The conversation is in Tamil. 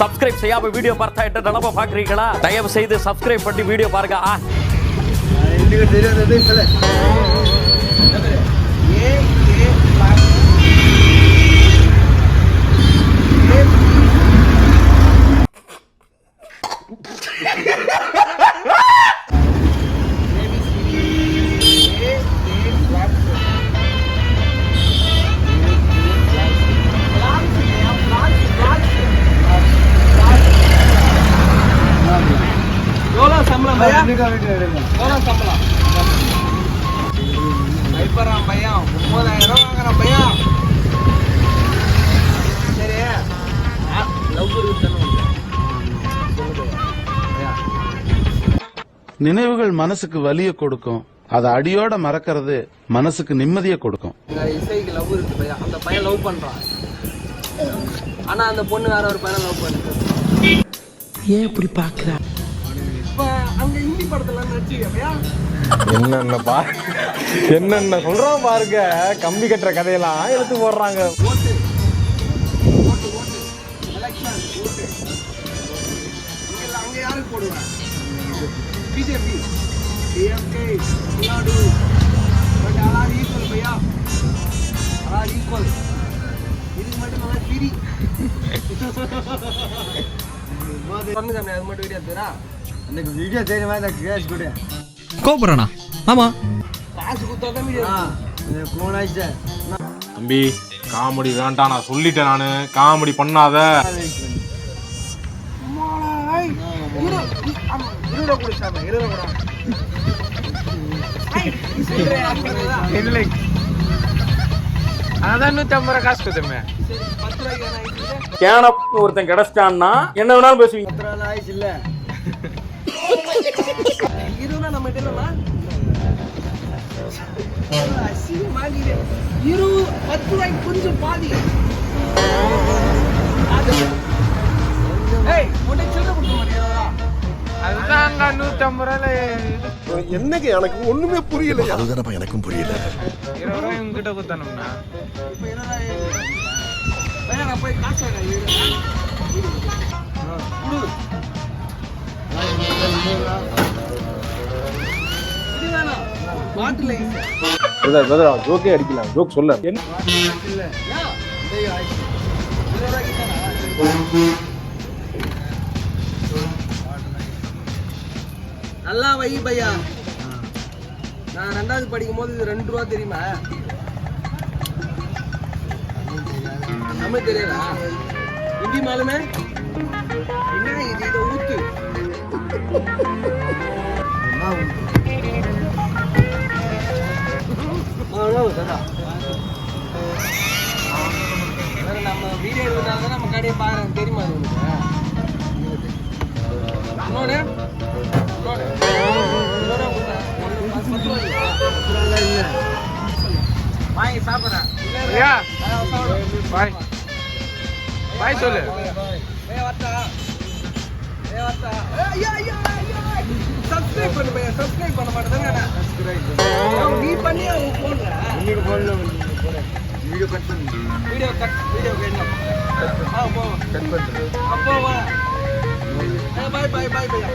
சப்ஸ்கிரைப் செய்யாம வீடியோ பார்த்தா எட்ட நிலம பாக்குறீங்களா தயவு செய்து சப்ஸ்கிரைப் பண்ணி வீடியோ பாருங்க. ஆ. சம்பளம் பையா பையன் ஒன்பதாயிரம் ரூபா வாங்குறான் பையன் சரி லவ் நினைவுகள் மனசுக்கு வலிய கொடுக்கும். அதை அடியோட மறக்கிறது மனசுக்கு நிம்மதியை கொடுக்கும். இசைக்கு லவ் இருக்கு பையன் அந்த பையன் லவ் பண்றான் ஆனா அந்த பொண்ணு வேற ஒரு பையனை லவ் பண்ணுது ஏன் இப்படி பாக்குறா ஹிந்தி படத்துல பையா என்னென்ன சொல்றோம் பாருங்க கம்பி கட்டுற கதையெல்லாம் எடுத்து போடுறாங்க BJP DMK Tamil Nadu but all equal Bhaiya all equal இதுக்கு மட்டும் நல்லா பிரி பண்ணுங்க அது மட்டும் வீடியோ எனக்கு வீடியோ தெரியுமா இந்த கேஷ் கொடு கோபுரனா ஆமா காசு கொடுத்தா எனக்கு ஃபோன் ஆயிடுச்சு தம்பி காமெடி வேண்டாம் நான் சொல்லிட்டேன் நானு காமெடி பண்ணாத இருபது கூட சாமி இருபது கூட இல்லை அதான் நூத்தி ஐம்பது ரூபா காசு கொடுத்தமே பத்து ரூபாய்க்கு என்ன ஆயிடுச்சு கேன ஒருத்தன் கிடைச்சிட்டான்னா என்ன வேணாலும் பேசுவீங்க இல்ல இருபது நம்ம அசிங்கமா இருக்குது. இருபது பத்து ரூபாய்க்கு கொஞ்சம் பாதி. அது. என்னங்க எனக்கு ஒண்ணுமே புரியல அதுதானப்பா எனக்கும் புரியல. இருபது ரூபாய் உங்ககிட்ட கொடுத்தானும்னா. போய் காசு ஜோக்கே அடிக்கலாம் ஜோக் சொல்ல நல்லா வை பையா. நான் ரெண்டாவது படிக்கும் போது இது ரெண்டு ரூபா தெரியுமா? தமிழ் தெரியாதா? ஹிந்தி மாலுமே? என்ன இது நம்ம வீடியோ எடுக்கிறதால நம்ம கடையை பாரு தெரியுமா வாங்கி சாப்பிட்றேன் பாய். பாய் சொல்லு. ஏய் வரட்டா ஏய் சப்ஸ்கிரைப் பண்ணு பையன் சப்ஸ்கிரைப் பண்ண மாட்டேங்க நீ பண்ணி அவன் போடுற இன்னைக்கு போன்ல வீடியோ கட் பண்ணு வீடியோ கட் வீடியோ வேணும் ஆ போ. கட் பண்ணிட்டு அப்போ வா. பாய் பாய் பாய் பையா